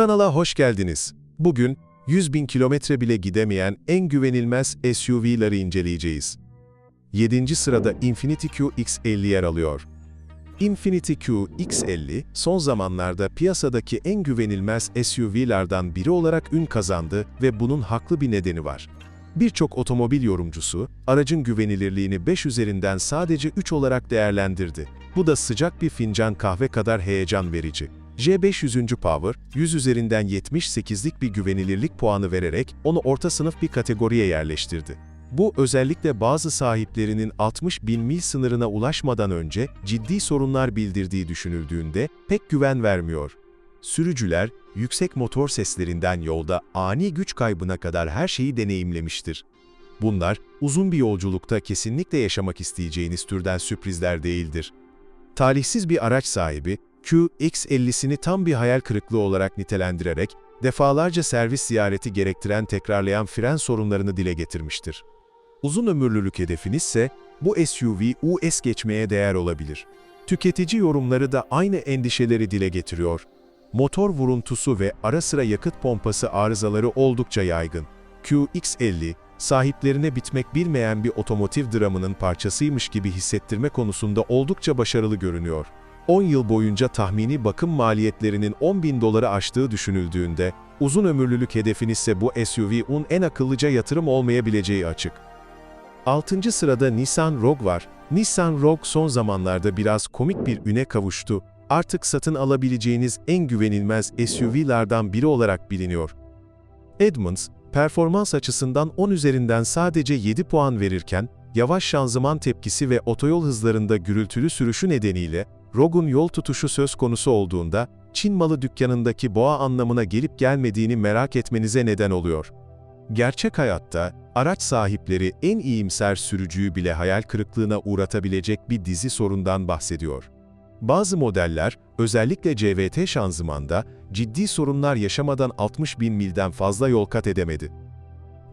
Kanala hoş geldiniz. Bugün 100 bin kilometre bile gidemeyen en güvenilmez SUV'ları inceleyeceğiz. 7. sırada Infiniti QX50 yer alıyor. Infiniti QX50, son zamanlarda piyasadaki en güvenilmez SUV'lardan biri olarak ün kazandı ve bunun haklı bir nedeni var. Birçok otomobil yorumcusu, aracın güvenilirliğini 5 üzerinden sadece 3 olarak değerlendirdi. Bu da sıcak bir fincan kahve kadar heyecan verici. J500. Power, 100 üzerinden 78'lik bir güvenilirlik puanı vererek onu orta sınıf bir kategoriye yerleştirdi. Bu özellikle bazı sahiplerinin 60 bin mil sınırına ulaşmadan önce ciddi sorunlar bildirdiği düşünüldüğünde pek güven vermiyor. Sürücüler, yüksek motor seslerinden yolda ani güç kaybına kadar her şeyi deneyimlemiştir. Bunlar, uzun bir yolculukta kesinlikle yaşamak isteyeceğiniz türden sürprizler değildir. Talihsiz bir araç sahibi, QX50'sini tam bir hayal kırıklığı olarak nitelendirerek, defalarca servis ziyareti gerektiren tekrarlayan fren sorunlarını dile getirmiştir. Uzun ömürlülük hedefiniz ise bu SUV US geçmeye değer olabilir. Tüketici yorumları da aynı endişeleri dile getiriyor. Motor vuruntusu ve ara sıra yakıt pompası arızaları oldukça yaygın. QX50, sahiplerine bitmek bilmeyen bir otomotiv dramının parçasıymış gibi hissettirme konusunda oldukça başarılı görünüyor. 10 yıl boyunca tahmini bakım maliyetlerinin 10 bin doları aştığı düşünüldüğünde, uzun ömürlülük hedefiniz ise bu SUV'un en akıllıca yatırım olmayabileceği açık. 6. sırada Nissan Rogue var. Nissan Rogue son zamanlarda biraz komik bir üne kavuştu. Artık satın alabileceğiniz en güvenilmez SUV'lardan biri olarak biliniyor. Edmunds, performans açısından 10 üzerinden sadece 7 puan verirken, yavaş şanzıman tepkisi ve otoyol hızlarında gürültülü sürüşü nedeniyle, Rogue'un yol tutuşu söz konusu olduğunda, Çin malı dükkanındaki boğa anlamına gelip gelmediğini merak etmenize neden oluyor. Gerçek hayatta, araç sahipleri en iyimser sürücüyü bile hayal kırıklığına uğratabilecek bir dizi sorundan bahsediyor. Bazı modeller, özellikle CVT şanzımanda, ciddi sorunlar yaşamadan 60 bin milden fazla yol kat edemedi.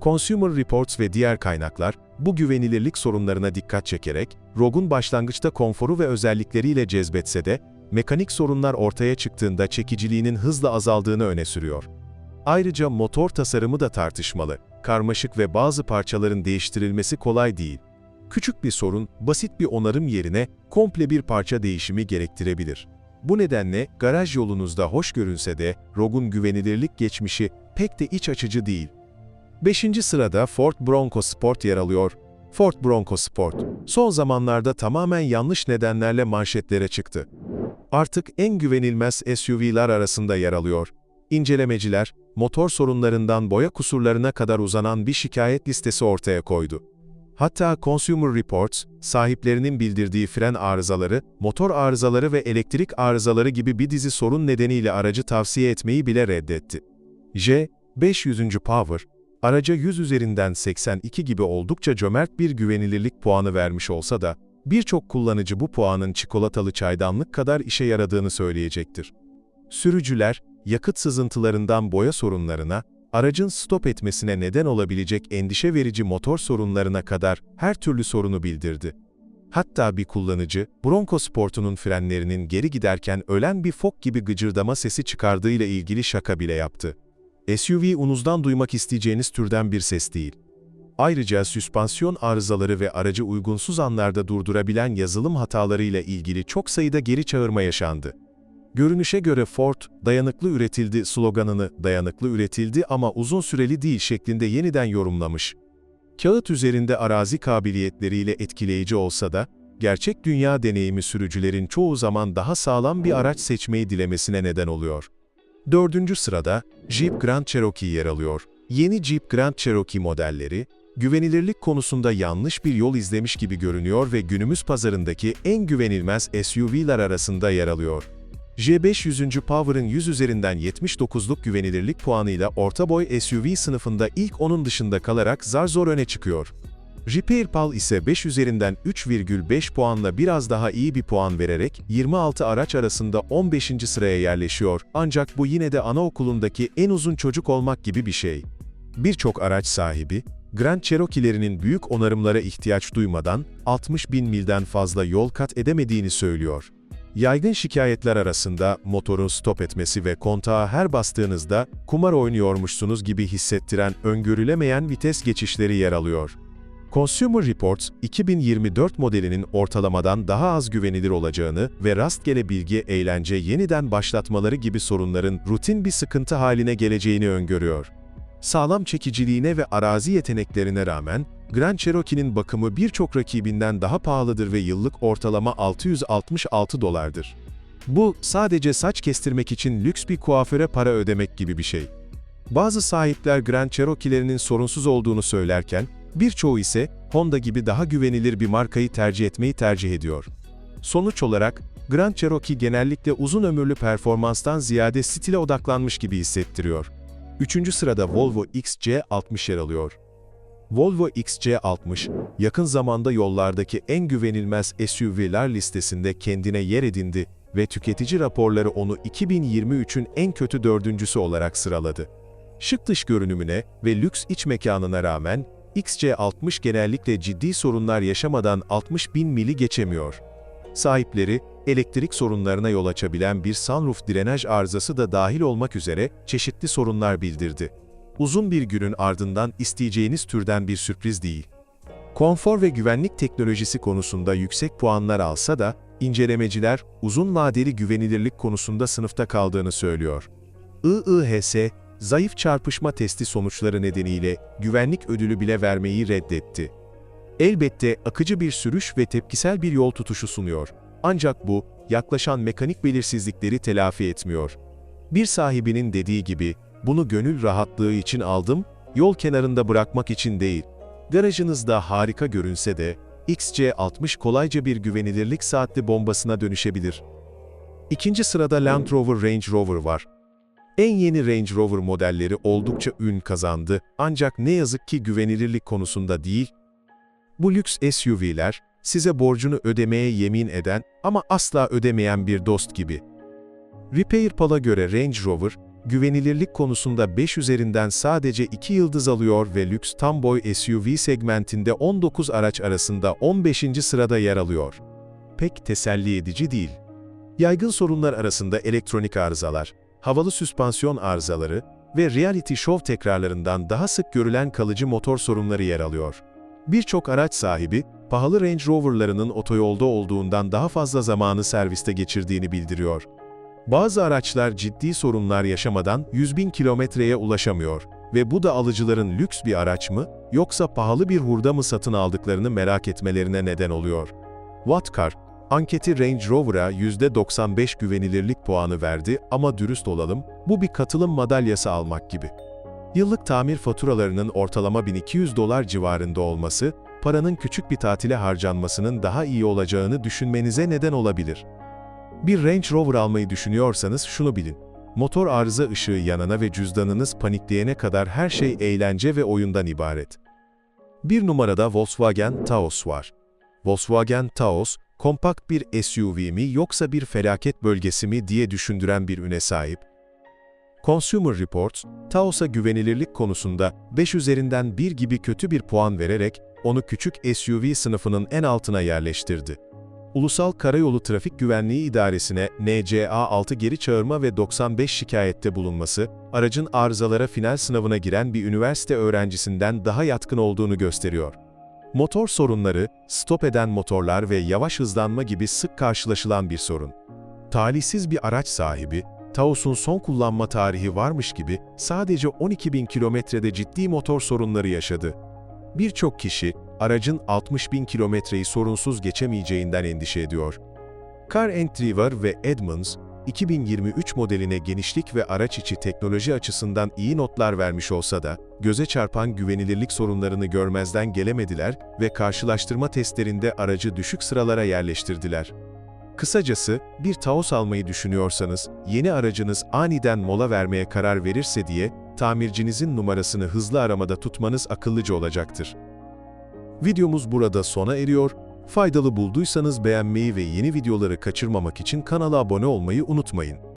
Consumer Reports ve diğer kaynaklar, bu güvenilirlik sorunlarına dikkat çekerek, Rogue'un başlangıçta konforu ve özellikleriyle cezbetse de, mekanik sorunlar ortaya çıktığında çekiciliğinin hızla azaldığını öne sürüyor. Ayrıca motor tasarımı da tartışmalı, karmaşık ve bazı parçaların değiştirilmesi kolay değil. Küçük bir sorun, basit bir onarım yerine komple bir parça değişimi gerektirebilir. Bu nedenle garaj yolunuzda hoş görünse de Rogue'un güvenilirlik geçmişi pek de iç açıcı değil. 5. sırada Ford Bronco Sport yer alıyor. Ford Bronco Sport, son zamanlarda tamamen yanlış nedenlerle manşetlere çıktı. Artık en güvenilmez SUV'lar arasında yer alıyor. İncelemeciler, motor sorunlarından boya kusurlarına kadar uzanan bir şikayet listesi ortaya koydu. Hatta Consumer Reports, sahiplerinin bildirdiği fren arızaları, motor arızaları ve elektrik arızaları gibi bir dizi sorun nedeniyle aracı tavsiye etmeyi bile reddetti. J, 500. Power, araca 100 üzerinden 82 gibi oldukça cömert bir güvenilirlik puanı vermiş olsa da, birçok kullanıcı bu puanın çikolatalı çaydanlık kadar işe yaradığını söyleyecektir. Sürücüler, yakıt sızıntılarından boya sorunlarına, aracın stop etmesine neden olabilecek endişe verici motor sorunlarına kadar her türlü sorunu bildirdi. Hatta bir kullanıcı, Bronco Sport'unun frenlerinin geri giderken ölen bir fok gibi gıcırdama sesi çıkardığıyla ilgili şaka bile yaptı. SUV unuzdan duymak isteyeceğiniz türden bir ses değil. Ayrıca süspansiyon arızaları ve aracı uygunsuz anlarda durdurabilen yazılım hatalarıyla ilgili çok sayıda geri çağırma yaşandı. Görünüşe göre Ford, dayanıklı üretildi sloganını dayanıklı üretildi ama uzun süreli değil şeklinde yeniden yorumlamış. Kağıt üzerinde arazi kabiliyetleriyle etkileyici olsa da, gerçek dünya deneyimi sürücülerin çoğu zaman daha sağlam bir araç seçmeyi dilemesine neden oluyor. Dördüncü sırada, Jeep Grand Cherokee yer alıyor. Yeni Jeep Grand Cherokee modelleri, güvenilirlik konusunda yanlış bir yol izlemiş gibi görünüyor ve günümüz pazarındaki en güvenilmez SUV'ler arasında yer alıyor. J500. Power'ın 100 üzerinden 79'luk güvenilirlik puanıyla orta boy SUV sınıfında ilk onun dışında kalarak zar zor öne çıkıyor. RepairPal ise 5 üzerinden 3,5 puanla biraz daha iyi bir puan vererek 26 araç arasında 15. sıraya yerleşiyor ancak bu yine de anaokulundaki en uzun çocuk olmak gibi bir şey. Birçok araç sahibi, Grand Cherokee'lerinin büyük onarımlara ihtiyaç duymadan 60 bin milden fazla yol kat edemediğini söylüyor. Yaygın şikayetler arasında motorun stop etmesi ve kontağa her bastığınızda kumar oynuyormuşsunuz gibi hissettiren öngörülemeyen vites geçişleri yer alıyor. Consumer Reports, 2024 modelinin ortalamadan daha az güvenilir olacağını ve rastgele bilgi, eğlence yeniden başlatmaları gibi sorunların rutin bir sıkıntı haline geleceğini öngörüyor. Sağlam çekiciliğine ve arazi yeteneklerine rağmen, Grand Cherokee'nin bakımı birçok rakibinden daha pahalıdır ve yıllık ortalama 666 dolardır. Bu, sadece saç kestirmek için lüks bir kuaföre para ödemek gibi bir şey. Bazı sahipler Grand Cherokee'lerinin sorunsuz olduğunu söylerken, birçoğu ise Honda gibi daha güvenilir bir markayı tercih etmeyi tercih ediyor. Sonuç olarak, Grand Cherokee genellikle uzun ömürlü performanstan ziyade stile odaklanmış gibi hissettiriyor. Üçüncü sırada Volvo XC60 yer alıyor. Volvo XC60, yakın zamanda yollardaki en güvenilmez SUV'ler listesinde kendine yer edindi ve tüketici raporları onu 2023'ün en kötü dördüncüsü olarak sıraladı. Şık dış görünümüne ve lüks iç mekanına rağmen, XC60 genellikle ciddi sorunlar yaşamadan 60 bin mili geçemiyor. Sahipleri, elektrik sorunlarına yol açabilen bir sunroof drenaj arızası da dahil olmak üzere çeşitli sorunlar bildirdi. Uzun bir günün ardından isteyeceğiniz türden bir sürpriz değil. Konfor ve güvenlik teknolojisi konusunda yüksek puanlar alsa da, incelemeciler uzun vadeli güvenilirlik konusunda sınıfta kaldığını söylüyor. IIHS, zayıf çarpışma testi sonuçları nedeniyle güvenlik ödülü bile vermeyi reddetti. Elbette akıcı bir sürüş ve tepkisel bir yol tutuşu sunuyor. Ancak bu, yaklaşan mekanik belirsizlikleri telafi etmiyor. Bir sahibinin dediği gibi, bunu gönül rahatlığı için aldım, yol kenarında bırakmak için değil. Garajınızda harika görünse de, XC60 kolayca bir güvenilirlik saatli bombasına dönüşebilir. İkinci sırada Land Rover Range Rover var. En yeni Range Rover modelleri oldukça ün kazandı, ancak ne yazık ki güvenilirlik konusunda değil. Bu lüks SUV'ler, size borcunu ödemeye yemin eden ama asla ödemeyen bir dost gibi. Repair Pal'a göre Range Rover, güvenilirlik konusunda 5 üzerinden sadece 2 yıldız alıyor ve lüks tam boy SUV segmentinde 19 araç arasında 15. sırada yer alıyor. Pek teselli edici değil. Yaygın sorunlar arasında elektronik arızalar, havalı süspansiyon arızaları ve reality show tekrarlarından daha sık görülen kalıcı motor sorunları yer alıyor. Birçok araç sahibi, pahalı Range Rover'larının otoyolda olduğundan daha fazla zamanı serviste geçirdiğini bildiriyor. Bazı araçlar ciddi sorunlar yaşamadan 100 bin kilometreye ulaşamıyor ve bu da alıcıların lüks bir araç mı, yoksa pahalı bir hurda mı satın aldıklarını merak etmelerine neden oluyor. Wattcar, anketi Range Rover'a %95 güvenilirlik puanı verdi ama dürüst olalım, bu bir katılım madalyası almak gibi. Yıllık tamir faturalarının ortalama 1200 dolar civarında olması, paranın küçük bir tatile harcanmasının daha iyi olacağını düşünmenize neden olabilir. Bir Range Rover almayı düşünüyorsanız şunu bilin. Motor arıza ışığı yanana ve cüzdanınız panikleyene kadar her şey eğlence ve oyundan ibaret. Bir numarada Volkswagen Taos var. Volkswagen Taos, kompakt bir SUV mi yoksa bir felaket bölgesi mi diye düşündüren bir üne sahip. Consumer Reports, Taos'a güvenilirlik konusunda 5 üzerinden 1 gibi kötü bir puan vererek onu küçük SUV sınıfının en altına yerleştirdi. Ulusal Karayolu Trafik Güvenliği İdaresi'ne NCA6 geri çağırma ve 95 şikayette bulunması, aracın arızalara final sınavına giren bir üniversite öğrencisinden daha yatkın olduğunu gösteriyor. Motor sorunları, stop eden motorlar ve yavaş hızlanma gibi sık karşılaşılan bir sorun. Talihsiz bir araç sahibi, Taos'un son kullanma tarihi varmış gibi sadece 12 bin kilometrede ciddi motor sorunları yaşadı. Birçok kişi, aracın 60 bin kilometreyi sorunsuz geçemeyeceğinden endişe ediyor. Car Retriever ve Edmunds, 2023 modeline genişlik ve araç içi teknoloji açısından iyi notlar vermiş olsa da, göze çarpan güvenilirlik sorunlarını görmezden gelemediler ve karşılaştırma testlerinde aracı düşük sıralara yerleştirdiler. Kısacası, bir Taos almayı düşünüyorsanız, yeni aracınız aniden mola vermeye karar verirse diye, tamircinizin numarasını hızlı aramada tutmanız akıllıca olacaktır. Videomuz burada sona eriyor. Faydalı bulduysanız beğenmeyi ve yeni videoları kaçırmamak için kanala abone olmayı unutmayın.